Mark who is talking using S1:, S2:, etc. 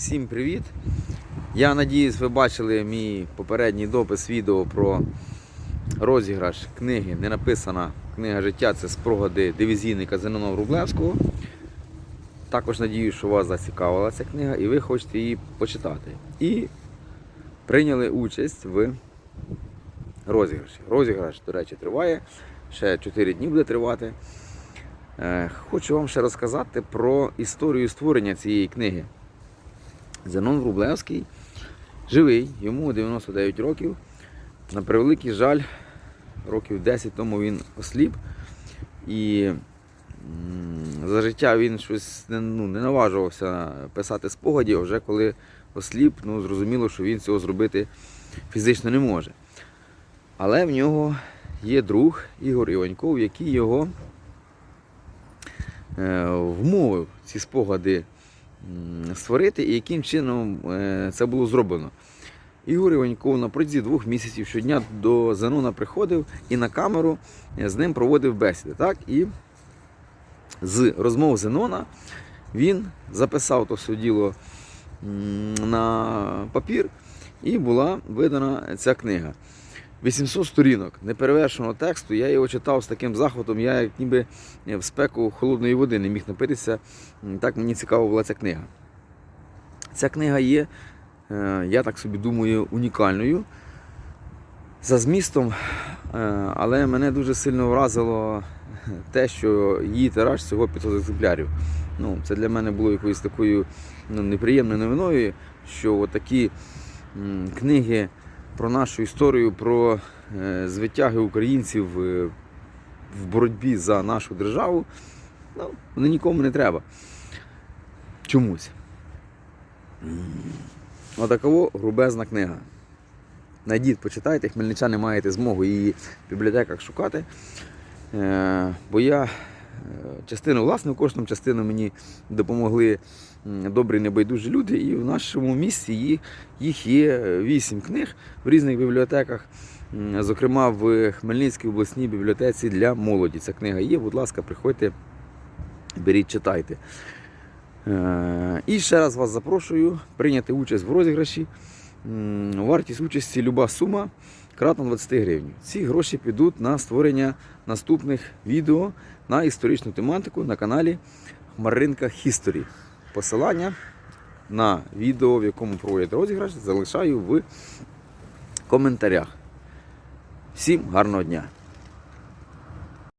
S1: Всім привіт! Я надіюсь, ви бачили мій попередній допис відео про розіграш книги. Не написана книга життя це спогади дивізійника Зенона Рублевського. Також надіюсь, що вас зацікавила ця книга і ви хочете її почитати. І прийняли участь в розіграші. Розіграш, до речі, триває. Ще 4 дні буде тривати. Е, Хочу вам ще розказати про історію створення цієї книги. Зенон Врублевський живий, йому 99 років. На превеликий жаль, років 10 тому він осліп. І за життя він щось не, ну, не наважувався писати спогадів, вже коли осліп, ну, зрозуміло, що він цього зробити фізично не може. Але в нього є друг Ігор Іваньков, який його е, вмовив ці спогади створити і яким чином е, це було зроблено. Ігор Іваньков на протязі двох місяців щодня до Зенона приходив і на камеру е, з ним проводив бесіди. Так? І з розмов Зенона він записав то все діло на папір, і була видана ця книга. 800 сторінок неперевершеного тексту. Я його читав з таким захватом, я як ніби в спеку холодної води не міг напитися. Так мені цікава була ця книга. Ця книга є, е, я так собі думаю, унікальною за змістом, е, але мене дуже сильно вразило те, що її тираж всього 500 екземплярів. Ну, це для мене було якоюсь такою ну, неприємною новиною, що такі книги про нашу історію, про е, звитяги українців е, в боротьбі за нашу державу, ну, вони нікому не треба. Чомусь. Отакова грубезна книга. Найдіть, почитайте, хмельничани маєте змогу її в бібліотеках шукати. Е, Бо я частину власним коштом, частину мені допомогли добрі небайдужі люди, і в нашому місті їх, є вісім книг в різних бібліотеках. Зокрема, в Хмельницькій обласній бібліотеці для молоді. Ця книга є. Будь ласка, приходьте, беріть, читайте. Е, І ще раз вас запрошую прийняти участь в розіграші. Вартість участі люба сума кратно 20 гривень. Ці гроші підуть на створення наступних відео на історичну тематику на каналі Маринка History. Посилання на відео, в якому проводять розіграш, залишаю в коментарях. Всім гарного дня!